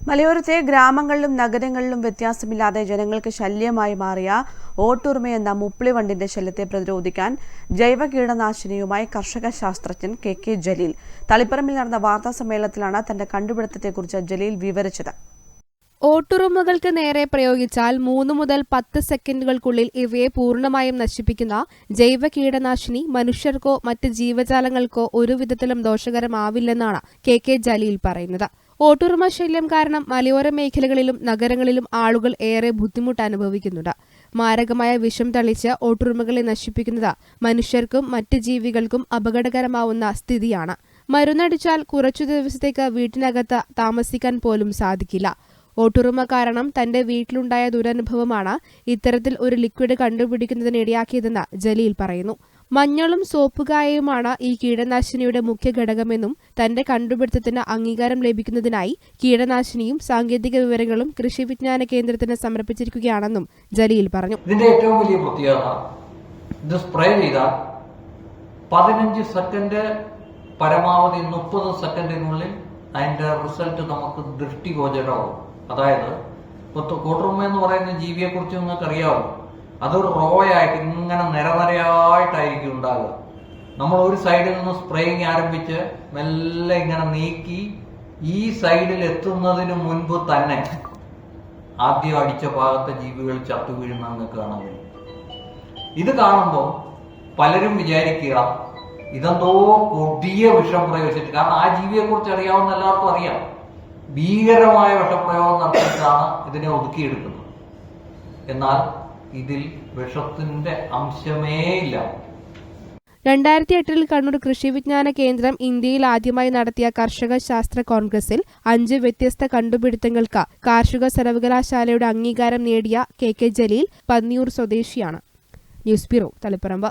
മലയോരത്തെ ഗ്രാമങ്ങളിലും നഗരങ്ങളിലും വ്യത്യാസമില്ലാതെ ജനങ്ങൾക്ക് ശല്യമായി മാറിയ ഓട്ടുറുമ എന്ന മുപ്പിളിവണ്ടിന്റെ ശല്യത്തെ പ്രതിരോധിക്കാൻ ജൈവ കീടനാശിനിയുമായി കർഷക ശാസ്ത്രജ്ഞൻ കെ കെ ജലീൽ. തളിപ്പറമ്പിൽ നടന്ന വാർത്താ സമ്മേളനത്തിലാണ് തന്റെ കണ്ടുപിടുത്തത്തെക്കുറിച്ച് ജലീൽ വിവരിച്ചത്. ഓട്ടുറുമകൾക്ക് നേരെ പ്രയോഗിച്ചാൽ മൂന്ന് മുതൽ പത്ത് സെക്കൻഡുകൾക്കുള്ളിൽ ഇവയെ പൂർണമായും നശിപ്പിക്കുന്ന ജൈവ കീടനാശിനി മനുഷ്യർക്കോ മറ്റ് ജീവജാലങ്ങൾക്കോ ഒരു വിധത്തിലും ദോഷകരമാവില്ലെന്നാണ് കെ കെ ജലീൽ പറയുന്നത്. ഓട്ടുറുമ ശല്യം കാരണം മലയോര മേഖലകളിലും നഗരങ്ങളിലും ആളുകൾ ഏറെ ബുദ്ധിമുട്ട് അനുഭവിക്കുന്നുണ്ട് മാരകമായ വിഷം തളിച്ച് ഓട്ടുറുമകളെ നശിപ്പിക്കുന്നത് മനുഷ്യർക്കും മറ്റ് ജീവികൾക്കും അപകടകരമാവുന്ന സ്ഥിതിയാണ്. മരുന്നടിച്ചാൽ കുറച്ചു ദിവസത്തേക്ക് വീട്ടിനകത്ത് താമസിക്കാൻ പോലും സാധിക്കില്ല. ഓട്ടുറുമ കാരണം തന്റെ വീട്ടിലുണ്ടായ ദുരനുഭവമാണ് ഇത്തരത്തിൽ ഒരു ലിക്വിഡ് കണ്ടുപിടിക്കുന്നതിനിടയാക്കിയതെന്ന് ജലീൽ പറയുന്നു. മഞ്ഞളും സോപ്പുകായയുമാണ് ഈ കീടനാശിനിയുടെ മുഖ്യ ഘടകമെന്നും തന്റെ കണ്ടുപിടുത്തത്തിന് അംഗീകാരം ലഭിക്കുന്നതിനായി കീടനാശിനിയും സാങ്കേതിക വിവരങ്ങളും കൃഷി വിജ്ഞാന കേന്ദ്രത്തിന് സമർപ്പിച്ചിരിക്കുകയാണെന്നും ജലീൽ പറഞ്ഞു. ഇതിന്റെ ഏറ്റവും വലിയ പ്രത്യേകത ഇത് സ്പ്രേ ചെയ്താൽ പതിനഞ്ച് സെക്കൻഡ് പരമാവധി മുപ്പത് സെക്കൻഡിനുള്ളിൽ അതിന്റെ റിസൾട്ട് നമുക്ക് ദൃഷ്ടിഗോചരമാവും. അതായത് കോട്ടുറുമ എന്ന് പറയുന്ന ജീവിയെ കുറിച്ച് നിങ്ങൾക്ക് അതൊരു റോയായിട്ട് ഇങ്ങനെ നിരനിരയായിട്ടായിരിക്കും ഉണ്ടാകുക നമ്മൾ ഒരു സൈഡിൽ നിന്ന് സ്പ്രേയിങ് ആരംഭിച്ച് മെല്ലെ ഇങ്ങനെ നീക്കി ഈ സൈഡിൽ എത്തുന്നതിന് മുൻപ് തന്നെ ആദ്യം അടിച്ച ഭാഗത്തെ ജീവികൾ ചത്തു വീഴുന്ന അങ്ങ് കാണാൻ ഇത് കാണുമ്പോൾ പലരും വിചാരിക്കുക ഇതെന്തോ കൊടിയ വിഷം പ്രയോഗിച്ചിട്ട് കാരണം ആ ജീവിയെ കുറിച്ച് അറിയാവുന്ന എല്ലാവർക്കും അറിയാം. ഭീകരമായ വിഷപ്രയോഗം നടത്തിയിട്ടാണ് ഇതിനെ ഒതുക്കിയെടുക്കുന്നത്. എന്നാൽ ഇതിൽ വിഷത്തിന്റെ അംശമേ ഇല്ല രണ്ടായിരത്തി എട്ടിൽ കണ്ണൂർ കൃഷി വിജ്ഞാന കേന്ദ്രം ഇന്ത്യയിൽ ആദ്യമായി നടത്തിയ കർഷക ശാസ്ത്ര കോൺഗ്രസിൽ അഞ്ച് വ്യത്യസ്ത കണ്ടുപിടുത്തങ്ങൾക്ക് കാർഷിക സർവകലാശാലയുടെ അംഗീകാരം നേടിയ കെ കെ ജലീൽ പന്നിയൂർ സ്വദേശിയാണ്. News bureau Taliparamba.